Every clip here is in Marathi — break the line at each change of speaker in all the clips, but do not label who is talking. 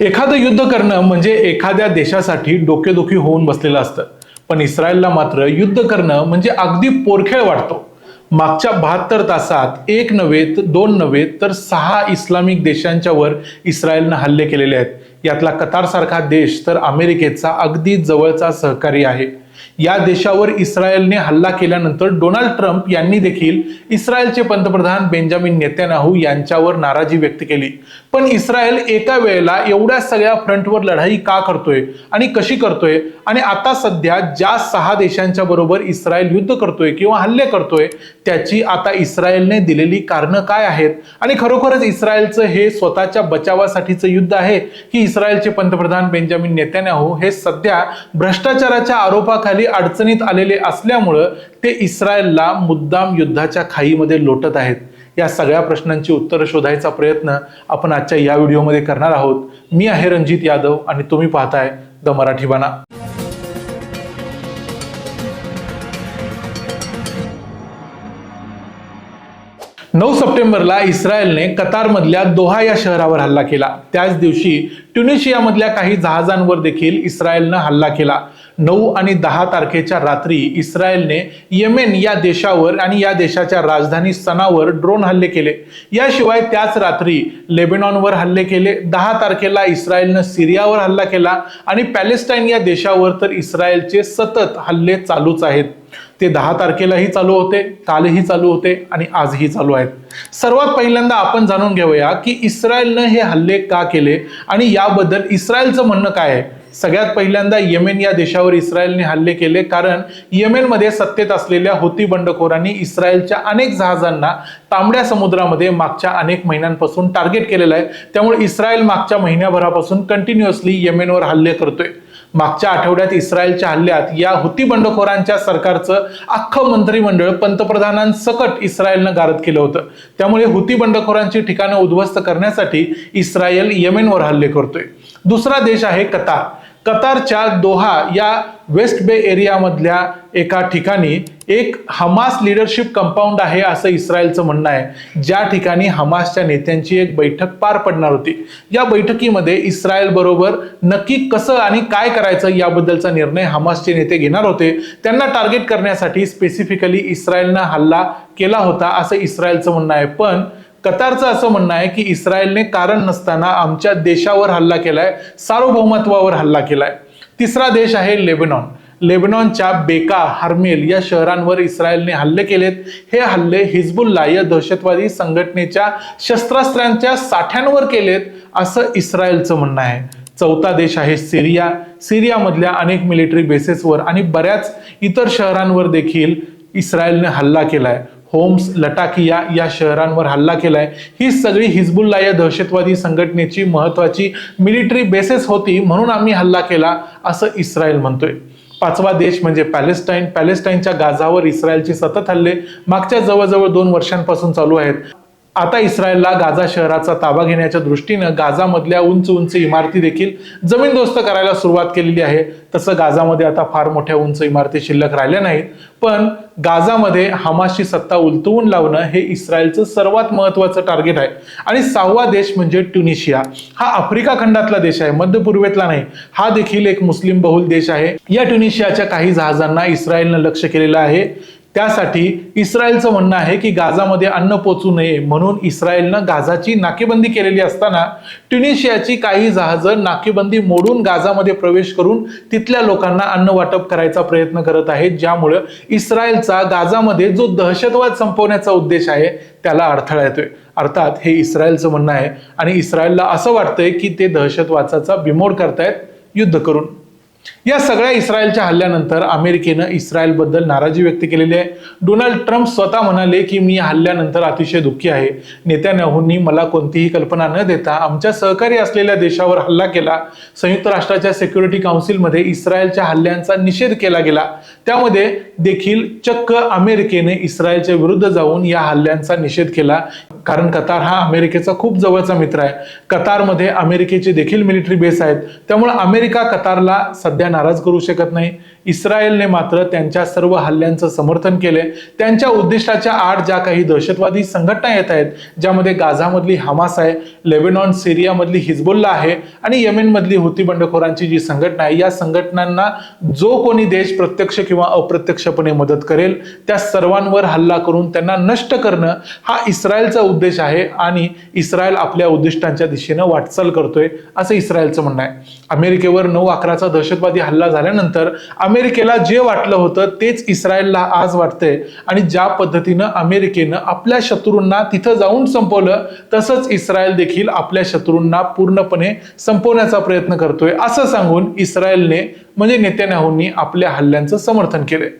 एखादं युद्ध करणं म्हणजे एखाद्या देशासाठी डोकेदुखी होऊन बसलेलं असतं. पण इस्रायलला मात्र युद्ध करणं म्हणजे अगदी पोरखेळ वाटतो. मागच्या बहात्तर तासात एक नव्हे तर दोन नव्हे तर सहा इस्लामिक देशांच्यावर इस्रायलनं हल्ले केलेले आहेत. यातला कतारसारखा देश तर अमेरिकेचा अगदी जवळचा सहकारी आहे. या देशावर इस्रायलने हल्ला केल्यानंतर डोनाल्ड ट्रम्प यांनी देखील इस्रायलचे पंतप्रधान बेंजामिन नेत्यानाहू यांच्यावर नाराजी व्यक्त केली. पण इस्रायल एका वेळेला एवढ्या सगळ्या फ्रंटवर लढाई का करतोय आणि कशी करतोय? आणि आता सध्या ज्या सहा देशांच्या बरोबर इस्रायल युद्ध करतोय किंवा हल्ले करतोय त्याची आता इस्रायलने दिलेली कारणं काय आहेत? आणि खरोखरच इस्रायलचं हे स्वतःच्या बचावासाठीचं युद्ध आहे की इस्रायलचे पंतप्रधान बेंजामिन नेत्यानाहू हे सध्या भ्रष्टाचाराच्या आरोपाखाली अडचणीत आलेले असल्यामुळं ते इस्रायलला मुद्दाम युद्धाच्या खाईमध्ये लोटत आहेत. या सगळ्या प्रश्नांची उत्तरं शोधायचा प्रयत्न आपण आजच्या या व्हिडिओमध्ये करणार आहोत. मी आहे रणजित यादव आणि तुम्ही पाहताय द मराठी बाणा. नऊ सप्टेंबरला इस्रायलने कतारमधल्या दोहा या शहरावर हल्ला केला. त्याच दिवशी ट्युनिशियामधल्या काही जहाजांवर देखील इस्रायलनं हल्ला केला. नऊ आणि दहा तारखेच्या रात्री इस्रायलने येमेन या देशावर आणि या देशाच्या राजधानी सनावर ड्रोन हल्ले केले. याशिवाय त्याच रात्री लेबेनॉनवर हल्ले केले. दहा तारखेला इस्रायलनं सिरियावर हल्ला केला आणि पॅलेस्टाईन या देशावर तर इस्रायलचे सतत हल्ले चालूच आहेत. ते दहा तारखेलाही चालू होते कालही चालू होते आणि आजही चालू आहेत. सर्वात पहिल्यांदा आपण जाणून घेऊया की इस्रायलनं हे हल्ले का केले आणि याबद्दल इस्रायलचं म्हणणं काय आहे? सगळ्यात पहिल्यांदा येमेन या देशावर इस्रायलने हल्ले केले कारण येमेनमध्ये सत्तेत असलेल्या होती बंडखोरांनी इस्रायलच्या अनेक जहाजांना तांबड्या समुद्रामध्ये मागच्या अनेक महिन्यांपासून टार्गेट केलेलं आहे. त्यामुळे इस्रायल मागच्या महिन्याभरापासून कंटिन्युअसली येमेनवर हल्ले करतोय. मागच्या आठवड्यात इस्रायलच्या हल्ल्यात या हुती बंडखोरांच्या सरकारचं अख्खं मंत्रिमंडळ पंतप्रधानांसकट इस्रायलनं गारद केलं होतं. त्यामुळे हुती बंडखोरांची ठिकाणं उद्ध्वस्त करण्यासाठी इस्रायल येमेनवर हल्ले करतोय. दुसरा देश आहे कतार. कतारच्या दोहा या वेस्ट बे एरियामधल्या एका ठिकाणी एक हमास लिडरशिप कंपाऊंड आहे असं इस्रायलचं म्हणणं आहे. ज्या ठिकाणी हमासच्या नेत्यांची एक बैठक पार पडणार होती. या बैठकीमध्ये इस्रायल बरोबर नक्की कसं आणि काय करायचं याबद्दलचा निर्णय हमासचे नेते घेणार होते. त्यांना टार्गेट करण्यासाठी स्पेसिफिकली इस्रायलनं हल्ला केला होता असं इस्रायलचं म्हणणं आहे. पण कतारचं असं म्हणणं आहे की इस्रायलने कारण नसताना आमच्या देशावर हल्ला केलाय सार्वभौमत्वावर हल्ला केलाय. तिसरा देश आहे लेबनॉन. लेबनॉनच्या बेका हार्मेल या शहरांवर इस्रायलने हल्ले केलेत. हे हल्ले हिजबुल्ला या दहशतवादी संघटनेच्या शस्त्रास्त्रांच्या साठ्यांवर केलेत असं इस्रायलचं म्हणणं आहे. चौथा देश आहे सिरिया. सिरियामधल्या अनेक मिलिटरी बेसेसवर आणि बऱ्याच इतर शहरांवर देखील इस्रायलने हल्ला केलाय. होम्स लटाकिया या शहरांवर हल्ला केलाय. ही सगळी हिजबुल्ला या दहशतवादी संघटनेची महत्वाची मिलिटरी बेसेस होती म्हणून आम्ही हल्ला केला असं इस्रायल म्हणतोय. पाचवा देश म्हणजे पॅलेस्टाईन. पॅलेस्टाईनच्या गाझावर इस्रायलचे सतत हल्ले मागच्या जवळजवळ दोन वर्षांपासून चालू आहेत. आता इस्रायलला गाझा शहराचा ताबा घेण्याच्या दृष्टीनं गाझामधल्या उंच उंच इमारती देखील जमीनदोस्त करायला सुरुवात केलेली आहे. तसं गाझामध्ये आता फार मोठ्या उंच इमारती शिल्लक राहिल्या नाहीत. पण गाझामध्ये हमासची सत्ता उलटवून लावणं हे इस्रायलचं सर्वात महत्वाचं टार्गेट आहे. आणि सहावा देश म्हणजे ट्युनिशिया. हा आफ्रिका खंडातला देश आहे मध्य पूर्वेतला नाही. हा देखील एक मुस्लिम बहुल देश आहे. या ट्युनिशियाच्या काही जहाजांना इस्रायलनं लक्ष केलेलं आहे. त्यासाठी इस्रायलचं म्हणणं आहे की गाझामध्ये अन्न पोचू नये म्हणून इस्रायलनं गाझाची नाकेबंदी केलेली असताना ट्युनिशियाची काही जहाजं नाकेबंदी मोडून गाझामध्ये प्रवेश करून तिथल्या लोकांना अन्न वाटप करायचा प्रयत्न करत आहेत ज्यामुळं इस्रायलचा गाझामध्ये जो दहशतवाद संपवण्याचा उद्देश आहे त्याला अडथळा येतोय. अर्थात हे इस्रायलचं म्हणणं आहे आणि इस्रायलला असं वाटतंय की ते दहशतवादाचा बिमोड करतायत युद्ध करून. या सगळ्या इस्रायलच्या हल्ल्यानंतर अमेरिकेनं इस्रायलबद्दल नाराजी व्यक्त केलेली आहे. डोनाल्ड ट्रम्प स्वतः म्हणाले की मी हल्ल्यानंतर अतिशय दुःखी आहे. नेत्यानाहूंनी मला कोणतीही कल्पना न देता आमच्या सहकारी असलेल्या देशावर हल्ला केला. संयुक्त राष्ट्राच्या सिक्युरिटी काउन्सिलमध्ये इस्रायलच्या हल्ल्यांचा निषेध केला गेला. त्यामध्ये देखील चक्क अमेरिकेने इस्रायलच्या विरुद्ध जाऊन या हल्ल्यांचा निषेध केला. कारण कतार हा अमेरिकेचा खूप जवळचा मित्र आहे. कतारमध्ये अमेरिकेची देखील मिलिटरी बेस आहेत. त्यामुळे अमेरिका कतारला सध्या नाराज करू शकत नाही. इस्रायलने मात्र त्यांच्या सर्व हल्ल्यांचं समर्थन केले त्यांच्या उद्दिष्टाच्या आड ज्या काही दहशतवादी संघटना येत आहेत ज्यामध्ये गाझामधली हमास आहे लेबेनॉन सिरियामधली हिजबुल्ला आहे आणि येमेनमधली हुती बंडखोरांची जी संघटना आहे या संघटनांना जो कोणी देश प्रत्यक्ष किंवा अप्रत्यक्षपणे मदत करेल त्या सर्वांवर हल्ला करून त्यांना नष्ट करणं हा इस्रायलचा उद्देश आहे आणि इस्रायल आपल्या उद्दिष्टांच्या दिशेनं वाटचाल करतोय असं इस्रायलचं म्हणणं आहे. अमेरिकेवर नऊ अकराचा दहशतवादी हल्ला झाल्यानंतर अमेरिकेला जे वाटलं होतं तेच इस्रायलला आज वाटतंय. आणि ज्या पद्धतीनं अमेरिकेनं आपल्या शत्रूंना तिथं जाऊन संपवलं तसंच इस्रायल देखील आपल्या शत्रूंना पूर्णपणे संपवण्याचा प्रयत्न करतोय असं सांगून इस्रायलने म्हणजे नेत्यान्याहूंनी आपल्या हल्ल्यांचं समर्थन केलंय.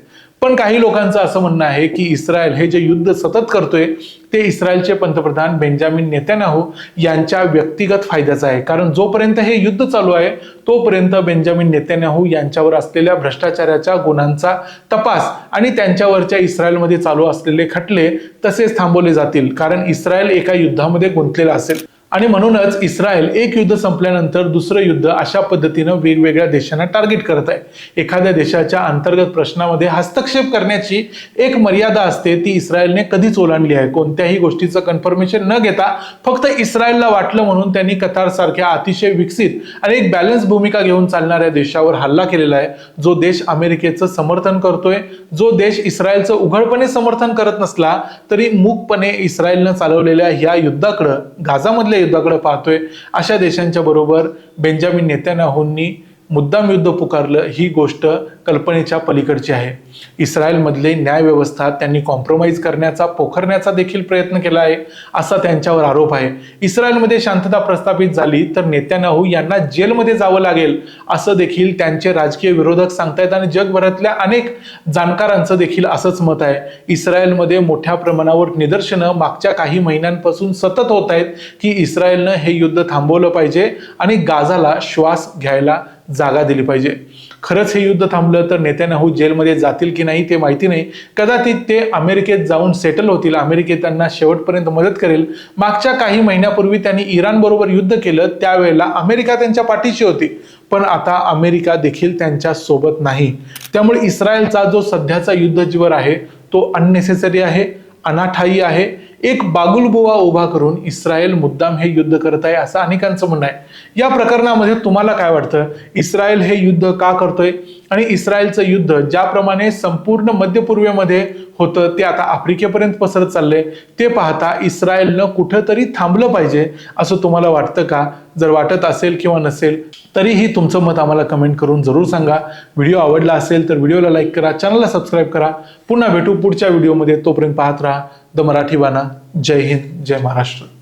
पण काही लोकांचं असं म्हणणं आहे की इस्रायल हे जे युद्ध सतत करतोय ते इस्रायलचे पंतप्रधान बेंजामिन नेत्यानाहू यांच्या व्यक्तिगत फायद्याचं आहे. कारण जोपर्यंत हे युद्ध चालू आहे तोपर्यंत बेंजामिन नेत्यानाहू यांच्यावर असलेल्या भ्रष्टाचाराच्या गुन्ह्यांचा तपास आणि त्यांच्यावरच्या इस्रायलमध्ये चालू असलेले खटले तसेच थांबवले जातील. कारण इस्रायल एका युद्धामध्ये गुंतलेला असेल. आणि म्हणूनच इस्रायल एक युद्ध संपल्यानंतर दुसरं युद्ध अशा पद्धतीनं वेगवेगळ्या देशांना टार्गेट करत आहे. एखाद्या देशाच्या अंतर्गत प्रश्नामध्ये हस्तक्षेप करण्याची एक मर्यादा असते ती इस्रायलने कधीच ओलांडली आहे. कोणत्याही गोष्टीचं कन्फर्मेशन न घेता फक्त इस्रायलला वाटलं म्हणून त्यांनी कतार सारख्या अतिशय विकसित आणि एक बॅलन्स भूमिका घेऊन चालणाऱ्या देशावर हल्ला केलेला आहे. जो देश अमेरिकेचं समर्थन करतोय जो देश इस्रायलचं उघडपणे समर्थन करत नसला तरी मूकपणे इस्रायलनं चालवलेल्या ह्या युद्धाकडं गाझामधले युद्धाकडे पाहतोय. अशा देशांच्या बरोबर बेंजामिन नेत्यानाहूंनी मुद्दाम युद्ध पुकारलं ही गोष्ट कल्पनेच्या पलीकडची आहे. इस्रायलमधले न्यायव्यवस्था त्यांनी कॉम्प्रोमाइज करण्याचा पोखरण्याचा देखील प्रयत्न केला आहे असा त्यांच्यावर आरोप आहे. इस्रायलमध्ये शांतता प्रस्थापित झाली तर नेत्यानाहू यांना जेलमध्ये जावं लागेल असं देखील त्यांचे राजकीय विरोधक सांगतायत आणि जगभरातल्या अनेक जाणकारांचं देखील असंच मत आहे. इस्रायलमध्ये मोठ्या प्रमाणावर निदर्शनं मागच्या काही महिन्यांपासून सतत होत आहेत की इस्रायलनं हे युद्ध थांबवलं पाहिजे आणि गाझाला श्वास घ्यायला जागा दिली पाहिजे. खरंच हे युद्ध थांबलं तर नेत्यानाहू हो जेलमध्ये जातील की नाही ते माहिती नाही. कदाचित ते अमेरिकेत जाऊन सेटल होतील. अमेरिकेत त्यांना शेवटपर्यंत मदत करेल. मागच्या काही महिन्यापूर्वी त्यांनी इराण बरोबर युद्ध केलं. त्यावेळेला अमेरिका त्यांच्या पाठीशी होती. पण आता अमेरिका देखील त्यांच्यासोबत नाही. त्यामुळे इस्रायलचा जो सध्याचा युद्धजीवर आहे तो अननेसेसरी आहे अनाठाई आहे. एक बागुलबुवा उभा करून इस्रायल मुद्दाम हे युद्ध करत आहे असं अनेकांचं म्हणणं आहे. या प्रकरणामध्ये तुम्हाला काय वाटतं? इस्रायल हे युद्ध का करतोय? आणि इस्रायलचं युद्ध ज्याप्रमाणे संपूर्ण मध्यपूर्वेमध्ये होतं ते आता आफ्रिकेपर्यंत पसरत चाललंय. ते पाहता इस्रायलनं कुठंतरी थांबलं पाहिजे असं तुम्हाला वाटतं का? जर वाटत असेल किंवा नसेल तरीही तुमचं मत आम्हाला कमेंट करून जरूर सांगा. व्हिडिओ आवडला असेल तर व्हिडिओला लाईक करा चॅनलला सबस्क्राईब करा. पुन्हा भेटू पुढच्या व्हिडिओमध्ये. तोपर्यंत पाहत राहा. द मराठी बाणा जय हिंद जय महाराष्ट्र.